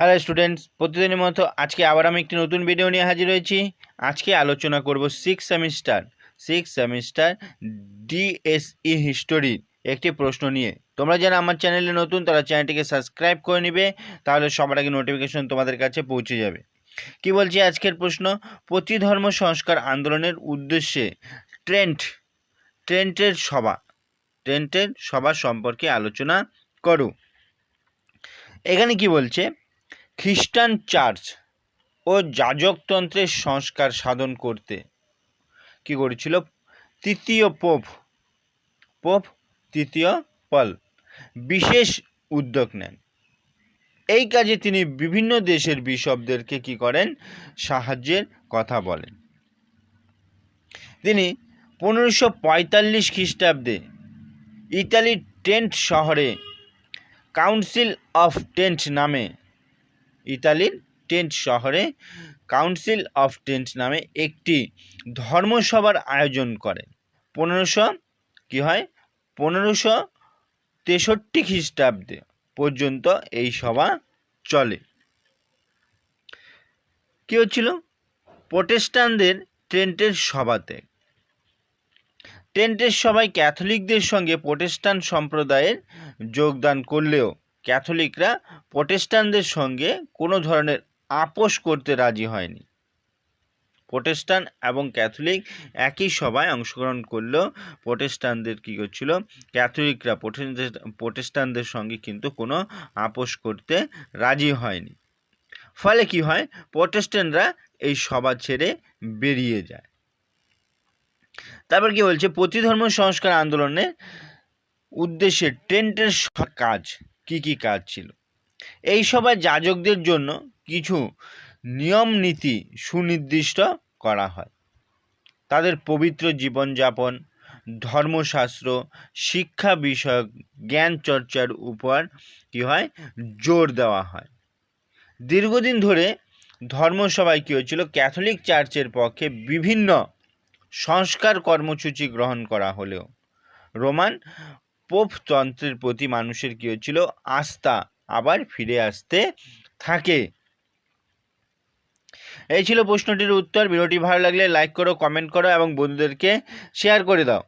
Hello students প্রতিদিনের মতো আজকে আবার আমি একটি নতুন ভিডিও নিয়ে হাজির হয়েছি। আজকে আলোচনা করব six semester six semester DSE হিস্টোরির একটি প্রশ্ন নিয়ে। তোমরা যারা আমার চ্যানেলে নতুন, তারা চ্যানেলটিকে সাবস্ক্রাইব করে নিবে, তাহলে সবার আগে নোটিফিকেশন তোমাদের কাছে পৌঁছে যাবে। কি বলছি আজকের প্রশ্ন? প্রতিধর্ম সংস্কার আন্দোলনের উদ্দেশ্যে ট্রেন্ট, ট্রেন্টের সভা ট্রেন্টের সভা সম্পর্কে আলোচনা করো। এখানে কি বলছে? খ্রিস্টান চার্চ ও যাজকতন্ত্রের সংস্কার সাধন করতে। কি করেছিল? তৃতীয় পোপ পোপ তৃতীয় পল, বিশেষ উদ্যোগ নেন। এই কাজে তিনি বিভিন্ন দেশের বিশপদেরকে কি করেন? সাহায্যের কথা বলেন। তিনি পনেরোশো পঁয়তাল্লিশ খ্রিস্টাব্দে ইতালির টেন্ট শহরে কাউন্সিল অফ টেন্ট নামে ইতালির টেন্ট শহরে কাউন্সিল অফ টেন্ট নামে একটি ধর্মসভার আয়োজন করেন পনেরোশো, কী হয়? পনেরোশো তেষট্টি খ্রিস্টাব্দে পর্যন্ত এই সভা চলে। কী হচ্ছিল? প্রোটেস্টানদের ট্রেন্টের সভাতে। ট্রেন্টের সভায় ক্যাথলিকদের সঙ্গে প্রোটেস্টান সম্প্রদায়ের যোগদান করলেও ক্যাথলিকরা প্রোটেস্টানদের সঙ্গে কোনো ধরনের আপোষ করতে রাজি হয়নি। প্রোটেস্টান এবং ক্যাথলিক একই সভায় অংশগ্রহণ করলেও প্রোটেস্টানদের কী করছিল? ক্যাথলিকরা প্রোটেস্টানদের সঙ্গে কিন্তু কোনো আপোষ করতে রাজি হয়নি। ফলে কি হয়? প্রোটেস্ট্যান্টরা এই সভা ছেড়ে বেরিয়ে যায়। তারপর কি বলছে? প্রতিধর্ম সংস্কার আন্দোলনের উদ্দেশ্যে টেন্টের কাজ কি কি কাজ ছিল? এই সভায় যাজকদের জন্য কিছু নিয়ম নীতি সুনির্দিষ্ট করা হয়। তাদের পবিত্র জীবনযাপন, ধর্মশাস্ত্র, শিক্ষা বিষয়ক জ্ঞান চর্চার উপর কী হয়? জোর দেওয়া হয়। দীর্ঘদিন ধরে ধর্মসভায় কী হয়েছিল? ক্যাথলিক চার্চের পক্ষে বিভিন্ন সংস্কার কর্মসূচি গ্রহণ করা হলেও, রোমান পোপতন্ত্রের প্রতি মানুষের কী হচ্ছিল? আস্থা আবার ফিরে আসতে থাকে। এই ছিল প্রশ্নটির উত্তর। ভিডিওটি ভালো লাগলে লাইক করো কমেন্ট করো এবং বন্ধুদেরকে শেয়ার করে দাও।